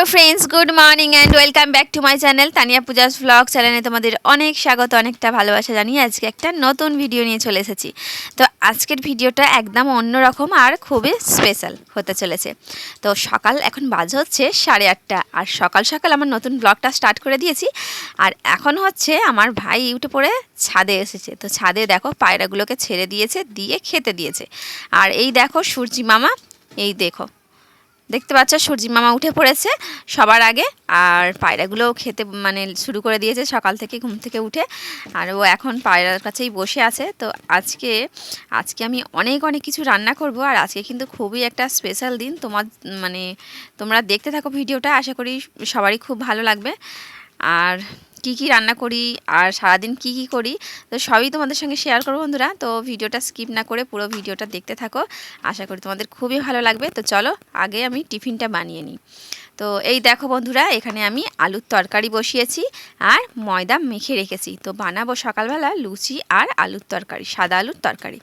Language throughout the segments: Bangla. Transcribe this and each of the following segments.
Hello friends good morning and welcome back to my channel Tania Puja's blog চ্যানেলে তোমাদের অনেক স্বাগত, অনেকটা ভালোবাসা জানিয়ে আজকে একটা নতুন ভিডিও নিয়ে চলে এসেছি। তো আজকের ভিডিওটা একদম অন্যরকম আর খুবই স্পেশাল হতে চলেছে। তো সকাল এখন বাজে হচ্ছে সাড়ে আটটা, আর সকাল সকাল আমার নতুন ব্লগটা স্টার্ট করে দিয়েছি, আর এখন হচ্ছে আমার ভাই উঠে পড়ে ছাদে এসেছে। তো ছাদে দেখো পায়রাগুলোকে ছেড়ে দিয়েছে, দিয়ে খেতে দিয়েছে। আর এই দেখো সূর্যি মামা, এই দেখো। দেখতে পাচ্ছ, সূর্যি মামা উঠে পড়েছে সবার আগে। আর পায়রাগুলোও খেতে মানে শুরু করে দিয়েছে সকাল থেকে ঘুম থেকে উঠে। আর ও এখন পায়রার কাছেই বসে আছে। তো আজকে আজকে আমি অনেক অনেক কিছু রান্না করব। আর আজকে কিন্তু খুবই একটা স্পেশাল দিন। তোমার মানে তোমরা দেখতে থাকো ভিডিওটা। আশা করি সবারই খুব ভালো লাগবে। আর কি কি রান্না করি আর সারাদিন কি কি করি, তো সবই তোমাদের সঙ্গে শেয়ার করব বন্ধুরা। তো ভিডিওটা স্কিপ না করে পুরো ভিডিওটা দেখতে থাকো। আশা করি তোমাদের খুবই ভালো লাগবে। তো চলো আগে আমি টিফিনটা বানিয়ে নিই। তো এই দেখো বন্ধুরা, এখানে আমি আলুর তরকারি বসিয়েছি আর ময়দা মেখে রেখেছি। তো বানাবো সকালবেলা লুচি আর আলুর তরকারি, সাদা আলুর তরকারি।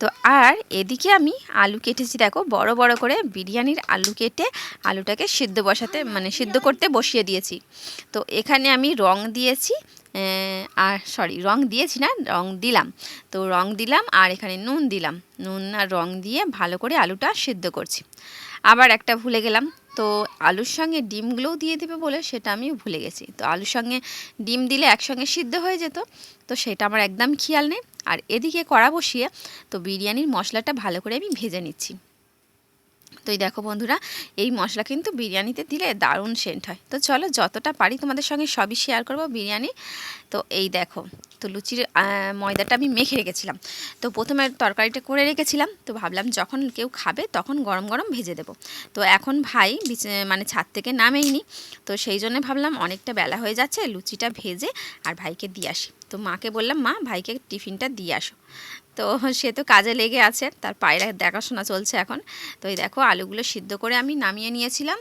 তো আর এদিকে আমি আলু কেটেছি, দেখো, বড় বড় করে বিরিয়ানির আলু কেটে আলুটাকে সিদ্ধ বসাতে মানে সিদ্ধ করতে বসিয়ে দিয়েছি। তো এখানে আমি রং দিয়েছি আর সরি, রং দিয়েছি না, রং দিলাম। তো রং দিলাম আর এখানে নুন দিলাম। নুন আর রং দিয়ে ভালো করে আলুটা সিদ্ধ করছি। আবার একটা ভুলে গেলাম। তো আলুর সঙ্গে ডিমগুলোও দিয়ে দেবে বলে সেটা আমি ভুলে গেছি। তো আলুর সঙ্গে ডিম দিলে একসঙ্গে সিদ্ধ হয়ে যেত। তো সেটা আমার একদম খেয়াল নেই। আর এদিকে কড়া বসিয়ে তো বিরিয়ানির মশলাটা ভালো করে আমি ভেজে নিচ্ছি। তো এই দেখো বন্ধুরা, এই মশলা কিন্তু বিরিয়ানিতে দিলে দারুণ সেন্ট হয়। তো চলো যতটা পারি তোমাদের সঙ্গে সবই শেয়ার করব বিরিয়ানি। তো এই দেখো, তো লুচির ময়দাটা আমি মেখে রেখেছিলাম। তো প্রথমে তরকারিটা করে রেখেছিলাম, তো ভাবলাম যখন কেউ খাবে তখন গরম গরম ভেজে দেবো। তো এখন ভাই মানে ছাদ থেকে নামেইনি, তো সেই জন্য ভাবলাম অনেকটা বেলা হয়ে যাচ্ছে, লুচিটা ভেজে আর ভাইকে দিয়ে আসি। তো মাকে বললাম, মা, ভাইকে টিফিনটা দিয়ে আসো। তো সে তো কাজে লেগে আছে, তার পায়রা দেখাশোনা চলছে এখন। তো এই দেখো, আলুগুলো সিদ্ধ করে আমি নামিয়ে নিয়েছিলাম,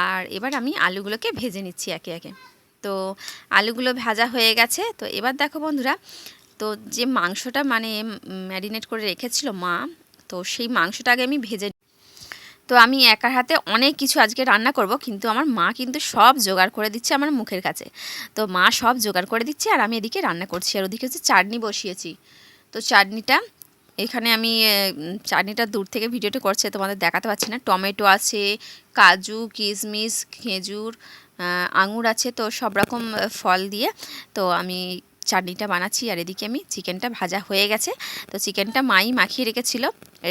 আর এবার আমি আলুগুলোকে ভেজে নিচ্ছি একে একে। তো আলুগুলো ভাজা হয়ে গেছে। তো এবার দেখো বন্ধুরা, তো যে মাংসটা মানে ম্যারিনেট করে রেখেছিল মা, তো সেই মাংসটা আগে আমি ভেজে তো আমি একার হাতে অনেক কিছু আজকে রান্না করব, কিন্তু আমার মা কিন্তু সব জোগাড় করে দিচ্ছে আমার মুখের কাছে। তো মা সব জোগাড় করে দিচ্ছে, আর আমি এদিকে রান্না করছি, আর ওদিকে হচ্ছে চাটনি বসিয়েছি। তো চাটনিটা, এখানে আমি চাটনিটা দূর থেকে ভিডিওটা করছে, তোমাদের দেখাতে পারছি না। টমেটো আছে, কাজু, কিশমিশ, খেজুর আঙুর আছে তো সব রকম ফল দিয়ে। তো আমি চাটনিটা বানাচ্ছি আর এদিকে আমি চিকেনটা ভাজা হয়ে গেছে। তো চিকেনটা মাই মাখিয়ে রেখেছিল।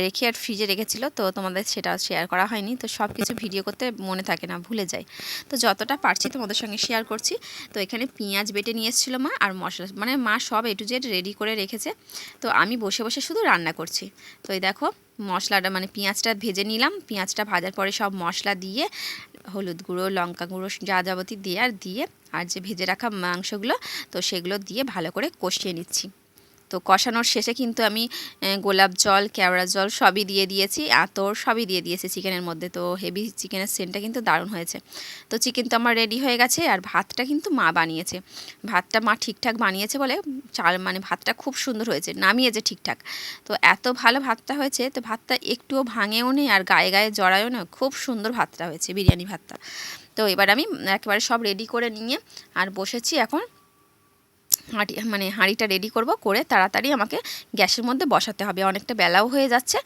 রেখে আর ফ্রিজে রেখেছিল, তো তোমাদের সেটা শেয়ার করা হয়নি। তো সব কিছু ভিডিও করতে মনে থাকে না, ভুলে যায়। তো যতটা পারছি তোমাদের সঙ্গে শেয়ার করছি। তো এখানে পেঁয়াজ বেটে নিয়ে এসেছিল মা আর মশলা মানে মা সব এ টু জেড রেডি করে রেখেছে। তো আমি বসে বসে শুধু রান্না করছি। তো এই দেখো, মশলাটা মানে পেঁয়াজটা ভেজে নিলাম। পেঁয়াজটা ভাজার পরে সব মশলা দিয়ে, হলুদ গুঁড়ো, লঙ্কা গুঁড়ো যা যাবতীয় দিয়ে আর দিয়ে, আর যে ভেজে রাখা মাংসগুলো, তো সেগুলো দিয়ে ভালো করে কষিয়ে নিচ্ছি। তো কষানোর শেষে কিন্তু আমি গোলাপ জল, কেওড়া জল সবই দিয়ে দিয়েছি, আতর সবই দিয়ে দিয়েছি চিকেনের মধ্যে। তো হেভি চিকেনের সেন্টটা কিন্তু দারুণ হয়েছে। তো চিকেন তো আমার রেডি হয়ে গেছে আর ভাতটা কিন্তু মা বানিয়েছে। ভাতটা মা ঠিকঠাক বানিয়েছে বলে চাল মানে ভাতটা খুব সুন্দর হয়েছে, নামিয়েছে ঠিকঠাক। তো এত ভালো ভাতটা হয়েছে, তো ভাতটা একটুও ভাঙেও নেই আর গায়ে গায়ে জড়ায়ও না, খুব সুন্দর ভাতটা হয়েছে, বিরিয়ানি ভাতটা। তো এবার আমি একেবারে সব রেডি করে নিয়ে আর বসেছি এখন হাঁড়ি মানে হাঁড়িটা রেডি করব, করে তাড়াতাড়ি আমাকে গ্যাসের মধ্যে বসাতে হবে। অনেকটা বেলাও হয়ে যাচ্ছে।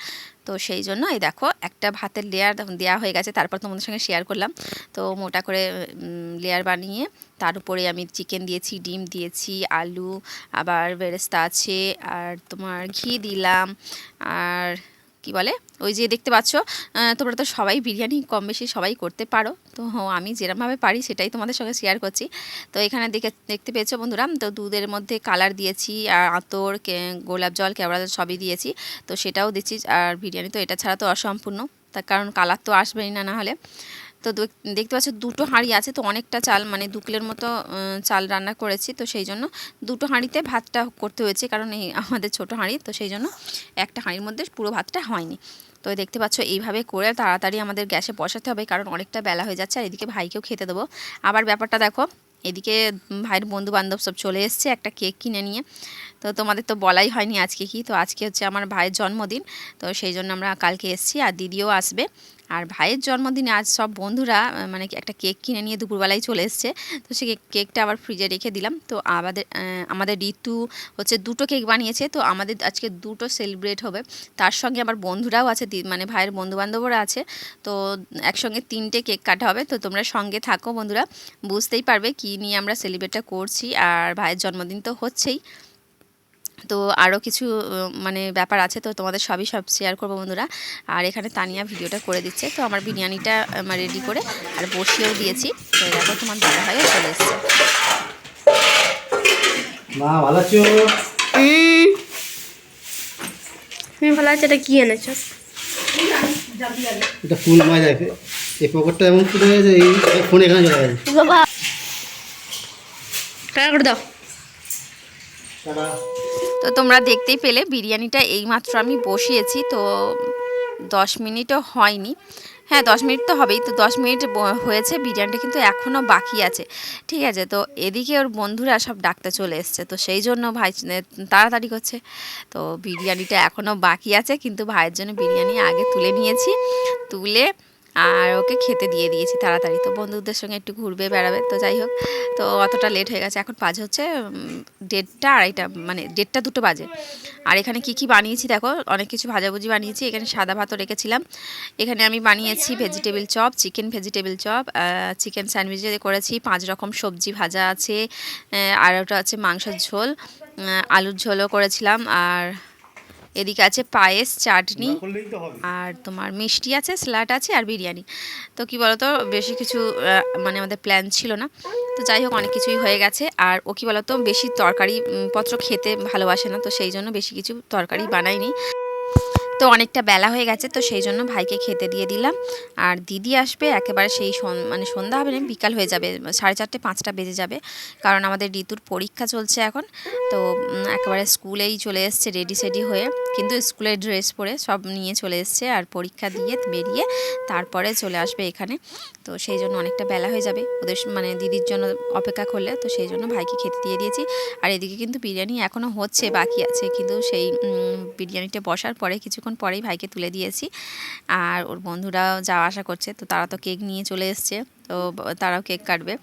তো সেই জন্য এই দেখো, একটা ভাতের লেয়ার দেওয়া হয়ে গেছে। তারপর তোমাদের সঙ্গে শেয়ার করলাম। তো মোটা করে লেয়ার বানিয়ে তার উপরে আমি চিকেন দিয়েছি, ডিম দিয়েছি, আলু, আবার বেরেস্তা আছে, আর তোমার ঘি দিলাম, আর কি বলে? ওই যে দেখতে পাচ্ছ তোমরা তো সবাই বিরিয়ানি কম বেশি সবাই করতে পারো। তো আমি যেরমভাবে পারি সেটাই তোমাদের সঙ্গে শেয়ার করছি। তো এখানে দেখে, দেখতে পেয়েছ বন্ধুরা, তো দুধের মধ্যে কালার দিয়েছি, আর আতর গোলাপ জল, কেওড়া জল সবই দিয়েছি। তো সেটাও দিচ্ছি, আর বিরিয়ানি তো এটা ছাড়া তো অসম্পূর্ণ। তার কারণ কালার তো আসবেই না না হলে। তো দেখতে পাচ্ছ দুটো হাঁড়ি আছে, তো অনেকটা চাল মানে দু কিলোর মতো চাল রান্না করেছি। তো সেই জন্য দুটো হাঁড়িতে ভাতটা করতে হয়েছে, কারণ এই আমাদের ছোট হাঁড়ি, তো সেই জন্য একটা হাঁড়ির মধ্যে পুরো ভাতটা হয়নি। তো দেখতে পাচ্ছ, এইভাবে করে তাড়াতাড়ি আমাদের গ্যাসে বসাতে হবে, কারণ অনেকটা বেলা হয়ে যাচ্ছে, আর এদিকে ভাইকেও খেতে দেবো। আবার ব্যাপারটা দেখো, এদিকে ভাইয়ের বন্ধু বান্ধব সব চলে এসছে, একটা কেক কিনে নিয়ে। তো তোমাদের তো বলাই হয়নি আজকে কি, তো আজকে হচ্ছে আমার ভাইয়ের জন্মদিন, তো সেই জন্য আমরা কালকে এসেছি আর দিদিও আসবে। আর ভাইয়ের জন্মদিনে আজ সব বন্ধুরা মানে একটা কেক কিনে নিয়ে দুপুরবেলায় চলে এসছে, তো কেক- কেকটা আবার ফ্রিজে রেখে দিলাম। তো আমাদের আমাদের ঋতু হচ্ছে দুটো কেক বানিয়েছে, তো আমাদের আজকে দুটো সেলিব্রেট হবে। তার সঙ্গে আমার বন্ধুরাও আছে মানে ভাইয়ের বন্ধুবান্ধবরা আছে, তো একসঙ্গে তিনটে কেক কাটা হবে। তো তোমরা সঙ্গে থাকো বন্ধুরা, বুঝতেই পারবে কী নিয়ে আমরা সেলিব্রেটটা করছি। আর ভাইয়ের জন্মদিন তো হচ্ছেই। তো আরও কিছু মানে ব্যাপার আছে তো তোমাদের সবই সব শেয়ার করব বন্ধুরা। আর এখানে তানিয়া ভিডিওটা করে দিচ্ছে তো আমার বিরিয়ানিটা রেডি করে আর বসিয়েও দিয়েছি। তো দেখো তোমার দাদা ভাইও চলে এসছে। মা ভালো আছো? তুমি ভালো আছে এটা কি এনেছো? এটা ফুল মাছ আছে এই পকেটটা এমন ফুটে গেছে এই ফোন এখানে চলে গেছে। বাবা। টাকা করে দাও। টাটা। তো তোমরা দেখতেই পেলে বিরিয়ানিটা এইমাত্র আমি বসিয়েছি, তো দশ মিনিটও হয়নি। হ্যাঁ দশ মিনিট তো হবেই, তো দশ মিনিট হয়েছে, বিরিয়ানিটা কিন্তু এখনও বাকি আছে। ঠিক আছে, তো এদিকে ওর বন্ধুরা সব ডাকতে চলে এসছে, তো সেই জন্য ভাই তাড়াতাড়ি করছে। তো বিরিয়ানিটা এখনও বাকি আছে, কিন্তু ভাইয়ের জন্য বিরিয়ানি আগে তুলে নিয়েছি। তুলে আর ওকে খেতে দিয়ে দিয়েছি তাড়াতাড়ি। তো বন্ধুদের সঙ্গে একটু ঘুরবে, বেড়াবে, তো যাই হোক। তো অতটা লেট হয়ে গেছে। এখন বাজে হচ্ছে দেড়টা আড়াইটা মানে দেড়টা দুটো বাজে। আর এখানে কি কি বানিয়েছি দেখো? অনেক কিছু ভাজাভুজি বানিয়েছি। এখানে সাদা ভাতও রেখেছিলাম। এখানে আমি বানিয়েছি vegetable chop chicken vegetable chop chicken sandwich করেছি। পাঁচ রকম সবজি ভাজা আছে আর ওটা আছে মাংসের ঝোল আলুর ঝোলও করেছিলাম। আর এদিকে আছে পায়েস চাটনি আর তোমার মিষ্টি আছে স্যালাড আছে আর বিরিয়ানি। তো কি বলতো বেশি কিছু মানে আমাদের প্ল্যান ছিল না। তো যাই হোক অনেক কিছুই হয়ে গেছে। আর ও কি বলতো বেশি তরকারি পত্র খেতে ভালোবাসে না তো সেই জন্য বেশি কিছু তরকারি বানাইনি তো অনেকটা বেলা হয়ে গেছে, তো সেই জন্য ভাইকে খেতে দিয়ে দিলাম। আর দিদি আসবে, একেবারে সেই মানে সন্ধ্যা হবে না, বিকাল হয়ে যাবে, সাড়ে চারটে, পাঁচটা বেজে যাবে। কারণ আমাদের ঋতুর পরীক্ষা চলছে এখন, তো একেবারে স্কুলেই চলে এসছে রেডি সেডি হয়ে। কিন্তু স্কুলের ড্রেস পরে সব নিয়ে চলে এসছে আর পরীক্ষা দিয়ে বেরিয়ে তারপরে চলে আসবে এখানে। তো সেই জন্য অনেকটা বেলা হয়ে যাবে, ওদের মানে দিদির জন্য অপেক্ষা করলে, তো সেই জন্য ভাইকে খেতে দিয়ে দিয়েছি। আর এদিকে কিন্তু বিরিয়ানি এখনও হচ্ছে, বাকি আছে। কিন্তু সেই বিরিয়ানিটা বসার পরে কিছুক্ষণ পরেই ভাইকে তুলে দিয়েছি। আর ওর বন্ধুরাও যাওয়া আসা করছে, তো তারা তো কেক নিয়ে চলে এসছে, তো তারাও কেক কাটবে।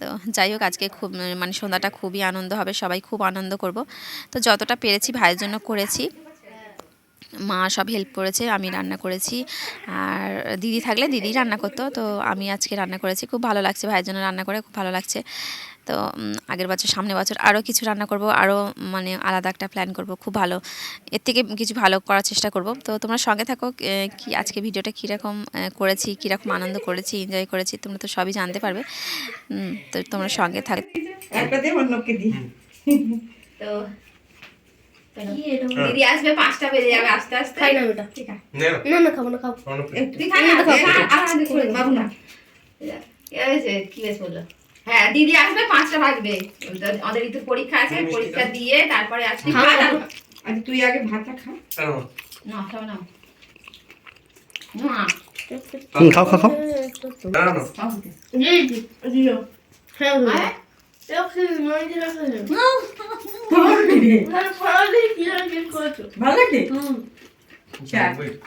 তো যাই হোক, আজকে খুব মানে সন্ধ্যাটা খুবই আনন্দ হবে, সবাই খুব আনন্দ করব। তো যতটা পেরেছি ভাইয়ের জন্য করেছি। মা সব হেল্প করেছে, আমি রান্না করেছি। আর দিদি থাকলে দিদি রান্না করতো, তো আমি আজকে রান্না করেছি। খুব ভালো লাগছে ভাইয়ের জন্য রান্না করে, খুব ভালো লাগছে। তো আগের বছর সামনে বছর আরও কিছু রান্না করব আরও মানে আলাদা একটা প্ল্যান করব খুব ভালো এর থেকে কিছু ভালো করার চেষ্টা করব তো তোমরা সঙ্গে থাকো কি আজকে ভিডিওটা কীরকম করেছি কীরকম আনন্দ করেছি এনজয় করেছি তোমরা তো সবই জানতে পারবে তো তোমরা সঙ্গে থাক একটা দিয়ে তো দিদি আসবে পাঁচটা বেজে যাবে আস্তে আস্তে খাই না ওটা না না খাব না খাব তুই খা না, খা, খা, আর আগে করে দে, বাবু না কি বেশ বলল হ্যাঁ দিদি আসবে পাঁচটা বাজবে। আমাদের ঋতুর পরীক্ষা আছে পরীক্ষা দিয়ে তারপরে আসবে। আজ তুই আগে ভাতটা খা। না খাও না। খাও খাও খাও।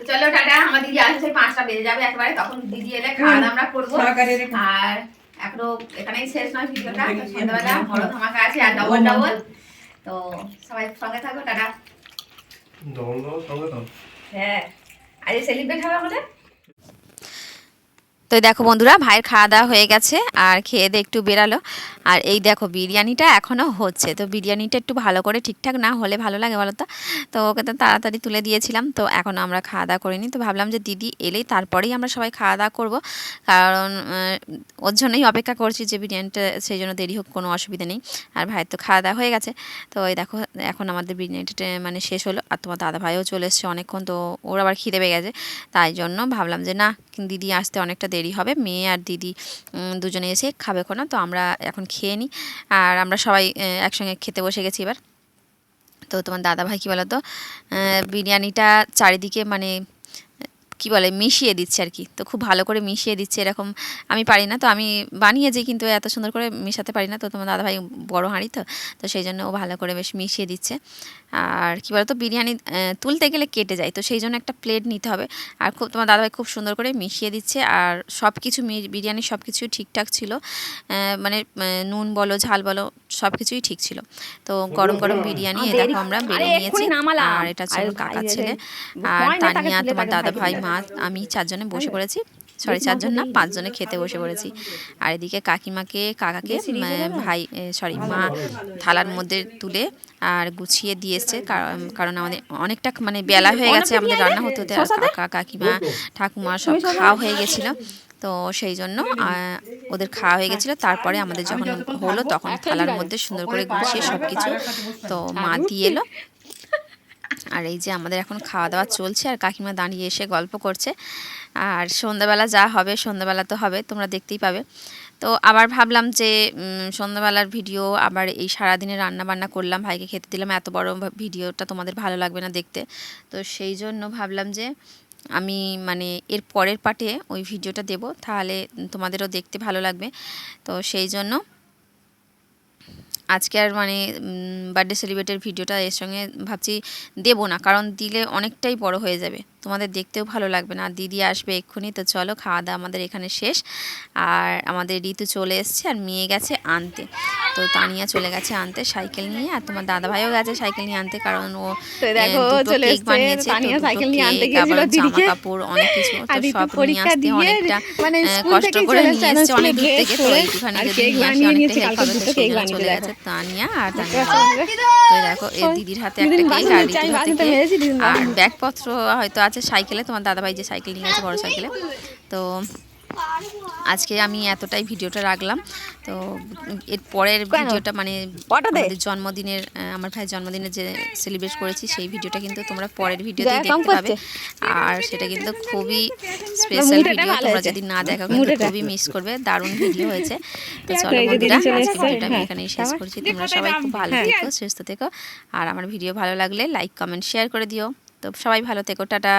চলো টাটা। আমার দিদি আসবে পাঁচটা বেজে যাবে একবারে। তখন দিদি এলে খাওয়া দাওয়া আমরা করব। আর এখনও এখানেই শেষ নয় ভিডিওটা। সন্ধ্যাবেলা বড় ধামাকা আছে আর ডবল ডবল তো সবাই সঙ্গে থাকো টাটা। হ্যাঁ। আজ সেলিব্রেট হবে আমাদের? তো দেখো বন্ধুরা, ভাইয়ের খাওয়া দাওয়া হয়ে গেছে আর খেয়ে দিয়ে একটু বেরালো। আর এই দেখো বিরিয়ানিটা এখনও হচ্ছে। তো বিরিয়ানিটা একটু ভালো করে ঠিকঠাক না হলে ভালো লাগে বলো তো? তো ওকে তো তাড়াতাড়ি তুলে দিয়েছিলাম। তো এখনও আমরা খাওয়া দাওয়া করিনি। তো ভাবলাম যে দিদি এলেই তারপরেই আমরা সবাই খাওয়া দাওয়া করব। কারণ ওর জন্যই অপেক্ষা করছি যে বিরিয়ানিটা সেই জন্য দেরি হোক, কোনো অসুবিধা নেই। আর ভাইয়ের তো খাওয়া দাওয়া হয়ে গেছে। তো এই দেখো, এখন আমাদের বিরিয়ানিটা মানে শেষ হলো। আর তোমার দাদা ভাইও চলে এসছে অনেকক্ষণ। তো ওর আবার খিদে পেয়ে গেছে। তাই জন্য ভাবলাম যে না দিদি আসতে অনেকটা দেরি হবে। মেয়ে আর দিদি দুজনে এসে খাবে কোনো তো আমরা এখন খেয়ে নিই। আর আমরা সবাই একসঙ্গে খেতে বসে গেছি এবার। তো তোমার দাদা ভাই কী বলো তো বিরিয়ানিটা চারিদিকে মানে কি বলে, মিশিয়ে দিচ্ছে আর কি। তো খুব ভালো করে মিশিয়ে দিচ্ছে এরকম আমি পারি না। তো আমি বানিয়েছি কিন্তু এত সুন্দর করে মেশাতে পারি না। তো তোমার দাদাভাই বড় হাঁড়ি তো তো সেই জন্য ও ভালো করে বেশ মিশিয়ে দিচ্ছে। আর কী বলতো বিরিয়ানি তুলতে গেলে কেটে যায় তো সেই জন্য একটা প্লেট নিতে হবে। আর খুব তোমার দাদাভাই খুব সুন্দর করে মিশিয়ে দিচ্ছে আর সব কিছু বিরিয়ানির সব কিছুই ঠিকঠাক ছিল। মানে নুন বলো ঝাল বলো সব কিছুই ঠিক ছিল। তো গরম গরম বিরিয়ানি এই দেখো আমরা বেড়ে নিয়েছি আর এটা ছিল কাকার ছেলে। আর তানিয়া তোমার দাদা ভাই মা আমি চারজনে বসে পড়েছি। সরি চারজন না পাঁচজনে খেতে বসে পড়েছি। আর এদিকে কাকিমাকে কাকাকে ভাই সরি মা থালার মধ্যে তুলে আর গুছিয়ে দিয়েছে কারণ কারণ আমাদের অনেকটা মানে বেলা হয়ে গেছে আমাদের রান্না হতে হতে আর কাকা কাকিমা ঠাকুমা সব খাওয়া হয়ে গেছিল। তো সেই জন্য ওদের খাওয়া হয়ে গেছিল। তারপরে আমাদের যখন হলো তখন থালার মধ্যে সুন্দর করে গুছিয়ে সব কিছু তো মা দিয়ে এলো। আর এই যে আমাদের এখন খাওয়া দাওয়া চলছে আর কাকিমা দাঁড়িয়ে এসে গল্প করছে। আর সন্ধ্যাবেলা যা হবে, সন্ধ্যাবেলা তো হবে, তোমরা দেখতেই পাবে। তো আবার ভাবলাম যে সন্ধ্যাবেলার ভিডিও আবার এই সারাদিনে রান্না বান্না করলাম, ভাইকে খেতে দিলাম, এত বড় ভিডিওটা তোমাদের ভালো লাগবে না দেখতে। তো সেই জন্য ভাবলাম যে, আমি মানে এর পরের পার্টে ওই ভিডিওটা দেব, তাহলে তোমাদেরও দেখতে ভালো লাগবে। তো সেই জন্য আজকে আর মানে বার্থডে সেলিব্রেটের ভিডিওটা এর সঙ্গে ভাবছি দেবো না, কারণ দিলে অনেকটাই বড় হয়ে যাবে। তোমাদের দেখতেও ভালো লাগবে না। আর দিদি আসবে এক্ষুনি তো চলো খাওয়া দাওয়া আমাদের এখানে শেষ। আর আমাদের ঋতু চলে এসছে আর মেয়ে গেছে আনতে। তো তানিয়া চলে গেছে আনতে সাইকেল নিয়ে আর তোমার দাদা ভাইও গেছে সাইকেল নিয়ে আনতে কারণ ও কেক বানিয়েছে সাইকেল নিয়ে আনতে গিয়েছিল জামা কাপড় অনেক কিছু তো সব নিয়ে আসতে অনেকটা মানে কষ্ট করে নিয়ে এসছে, এসছে অনেক দূর থেকে তো একটুখানি যদি নিয়ে আসি অনেকটা হেল্প হবে তো সেই কেক জন্য বানিয়ে চলে গেছে তানিয়া আর তানিয়া তো দেখো এই দিদির হাতে একটা কেক আর ঋতুর হাতে আর ব্যাগপত্র হয়তো আছে সাইকেলে তোমার দাদাভাই যে সাইকেল নিয়ে গেছে বড় সাইকেলে। তো আজকে আমি এতটাই ভিডিওটা রাখলাম। তো এর পরের ভিডিওটা মানে জন্মদিনের আমার ভাইয়ের জন্মদিনের যে সেলিব্রেট করেছি সেই ভিডিওটা কিন্তু তোমরা পরের জায়গা দেখতে পাবে। আর সেটা কিন্তু খুবই স্পেশাল ভিডিও তোমরা যদি না দেখো কিন্তু খুবই মিস করবে। দারুণ ভিডিও হয়েছে। তো চলো বন্ধুরা এসেছে, ভিডিওটা আমি হ্যাঁ। এখানেই শেষ করছি। তোমরা সবাই খুব ভালো হ্যাঁ। থেকো সুস্থ থেকো। আর আমার ভিডিও ভালো লাগলে লাইক কমেন্ট শেয়ার করে দিও। তো সবাই ভালো থেকো টাটা।